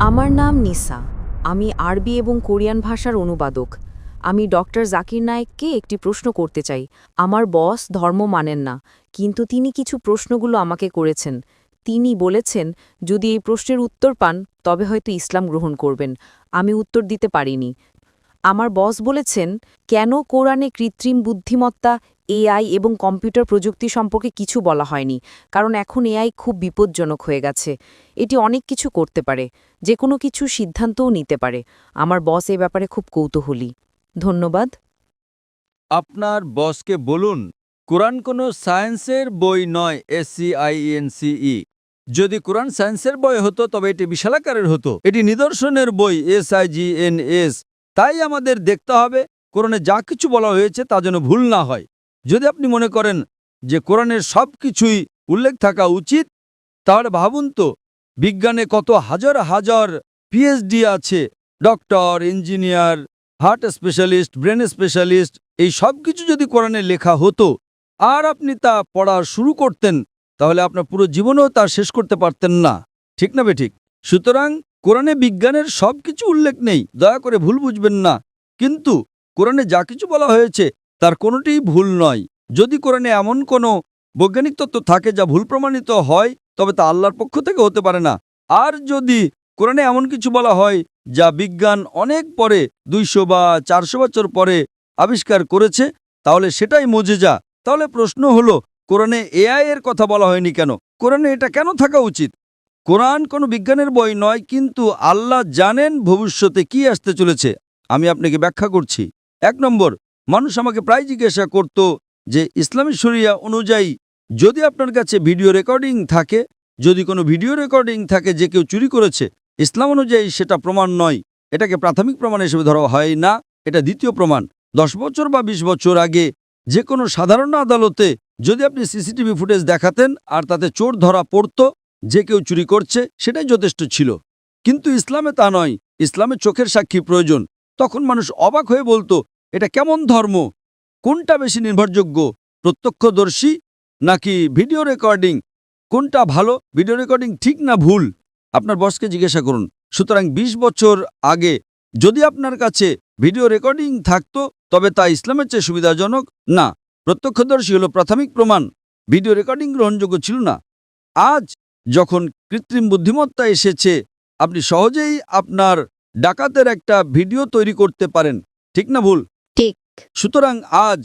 আমার নাম নিসা। আমি আরবি এবং কোরিয়ান ভাষার অনুবাদক। আমি ডক্টর জাকির নায়েককে একটি প্রশ্ন করতে চাই। আমার বস ধর্ম মানেন না, কিন্তু তিনি কিছু প্রশ্নগুলো আমাকে করেছেন। তিনি বলেছেন, যদি এই প্রশ্নের উত্তর পান, তবে হয়তো ইসলাম গ্রহণ করবেন। আমি উত্তর দিতে পারিনি। আমার বস বলেছেন, কেন কোরআনে কৃত্রিম বুদ্ধিমত্তা এআই এবং কম্পিউটার প্রযুক্তি সম্পর্কে কিছু বলা হয়নি, কারণ এখন এআই খুব বিপজ্জনক হয়ে গেছে। এটি অনেক কিছু করতে পারে যে কোনো কিছু সিদ্ধান্তও নিতে পারে। আমার বস এ ব্যাপারে খুব কৌতূহলী। ধন্যবাদ। আপনার বসকে বলুন, কোরআন কোনো সায়েন্সের বই নয় এসসিআইএনসিই যদি কোরআন সায়েন্সের বই হতো, তবে এটি বিশালাকারের হতো। এটি নিদর্শনের বই এসআইজিএনএস তাই আমাদের দেখতে হবে, কোরআনে যা কিছু বলা হয়েছে তা যেন ভুল না হয়। যদি আপনি মনে করেন যে কোরআনের সব কিছুই উল্লেখ থাকা উচিত, তাহলে ভাবুন তো বিজ্ঞানে কত হাজার হাজার পিএইচডি আছে। Doctor, engineer, heart specialist, brain specialist, এই সব কিছু যদি কোরআনে লেখা হতো আর আপনি তা পড়া শুরু করতেন, তাহলে আপনার পুরো জীবনেও তা শেষ করতে পারতেন না। ঠিক না বেঠিক? সুতরাং কোরআনে বিজ্ঞানের সব কিছু উল্লেখ নেই, দয়া করে ভুল বুঝবেন না। কিন্তু কোরআনে যা কিছু বলা হয়েছে তার কোনোটিই ভুল নয়। যদি কোরআনে এমন কোনো বৈজ্ঞানিক তত্ত্ব থাকে যা ভুল প্রমাণিত হয়, তবে তা আল্লাহর পক্ষ থেকে হতে পারে না। আর যদি কোরআনে এমন কিছু বলা হয় যা বিজ্ঞান অনেক পরে, দুইশো বা চারশো বছর পরে আবিষ্কার করেছে, তাহলে সেটাই মজেজা। তাহলে প্রশ্ন হলো, কোরআনে এআই এর কথা বলা হয়নি কেন? কোরআনে এটা কেন থাকা উচিত? কোরআন কোনো বিজ্ঞানের বই নয়, কিন্তু আল্লাহ জানেন ভবিষ্যতে কি আসতে চলেছে। আমি আপনাকে ব্যাখ্যা করছি। এক নম্বর মানুষ আমাকে প্রায় জিজ্ঞাসা করত যে, ইসলামী শরিয়া অনুযায়ী যদি আপনার কাছে ভিডিও রেকর্ডিং থাকে, যদি কোনো ভিডিও রেকর্ডিং থাকে যে কেউ চুরি করেছে, ইসলাম অনুযায়ী সেটা প্রমাণ নয়। এটাকে প্রাথমিক প্রমাণ হিসেবে ধরা হয় না, এটা দ্বিতীয় প্রমাণ। দশ বছর বা ২০ বছর আগে যে কোনো সাধারণ আদালতে যদি আপনি সিসিটিভি ফুটেজ দেখাতেন আর তাতে চোর ধরা পড়ত, যে কেউ চুরি করছে, সেটাই যথেষ্ট ছিল। কিন্তু ইসলামে তা নয়। ইসলামে চোখের সাক্ষী প্রয়োজন। তখন মানুষ অবাক হয়ে বলতো এটা কেমন ধর্ম? কোনটা বেশি নির্ভরযোগ্য, প্রত্যক্ষদর্শী নাকি ভিডিও রেকর্ডিং কোনটা ভালো ভিডিও রেকর্ডিং ঠিক না ভুল? আপনার বসকে জিজ্ঞাসা করুন। সুতরাং ২০ বছর আগে যদি আপনার কাছে ভিডিও রেকর্ডিং থাকতো, তবে তা ইসলামের চেয়ে সুবিধাজনক? না। প্রত্যক্ষদর্শী হলো প্রাথমিক প্রমাণ। ভিডিও রেকর্ডিং গ্রহণযোগ্য ছিল না। আজ যখন কৃত্রিম বুদ্ধিমত্তা এসেছে, আপনি সহজেই আপনার ডাকাতের একটা ভিডিও তৈরি করতে পারেন। ঠিক না ভুল। সুতরাং আজ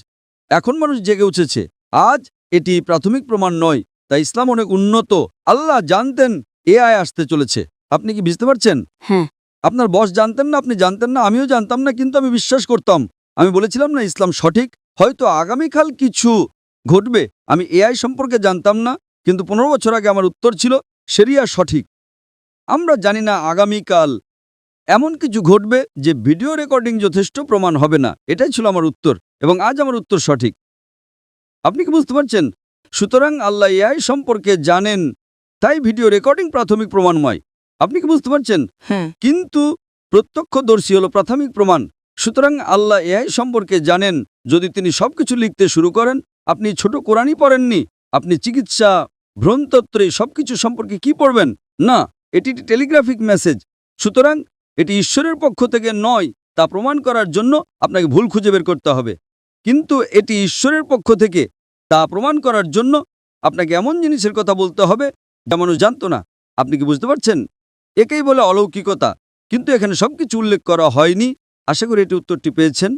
এখন মানুষ জেগে উঠেছে। আজ এটি প্রাথমিক প্রমাণ নয় তাই ইসলাম অনেক উন্নত। আল্লাহ জানতেন এআই আসতে চলেছে। আপনি কি বুঝতে পারছেন? হ্যাঁ। আপনার বস জানতেন না আপনি জানতেন না আমিও জানতাম না কিন্তু আমি বিশ্বাস করতাম। আমি বলেছিলাম না ইসলাম সঠিক হয়তো আগামীকাল কিছু ঘটবে। আমি এআই সম্পর্কে জানতাম না কিন্তু পনেরো বছর আগে আমার উত্তর ছিল সেরিয়া সঠিক। আমরা জানি না আগামীকাল এমন কিছু ঘটবে যে ভিডিও রেকর্ডিং যথেষ্ট প্রমাণ হবে না। এটাই ছিল আমার উত্তর এবং আজ আমার উত্তর সঠিক। আপনি কি বুঝতে পারছেন? সুতরাং আল্লাহ এআই সম্পর্কে জানেন তাই ভিডিও রেকর্ডিং প্রাথমিক প্রমাণময়। আপনি কি বুঝতে পারছেন? হ্যাঁ। কিন্তু প্রত্যক্ষদর্শী হল প্রাথমিক প্রমাণ। সুতরাং আল্লাহ এআই সম্পর্কে জানেন যদি তিনি সবকিছু লিখতে শুরু করেন আপনি ছোট কোরআনই পড়েননি। আপনি চিকিৎসা ভ্রণতত্ত্বে সবকিছু সম্পর্কে কি পড়বেন? না এটি একটি টেলিগ্রাফিক মেসেজ। সুতরাং এটি ঈশ্বরের পক্ষ থেকে নয়, তা প্রমাণ করার জন্য আপনাকে ভুল খুঁজে বের করতে হবে। কিন্তু এটি ঈশ্বরের পক্ষ থেকে, তা প্রমাণ করার জন্য আপনাকে এমন জিনিসের কথা বলতে হবে যা মানুষ জানত না। আপনি কি বুঝতে পারছেন? একেই বলে অলৌকিকতা। কিন্তু এখানে সব কিছু উল্লেখ করা হয়নি। আশা করি এটি উত্তরটি পেয়েছেন।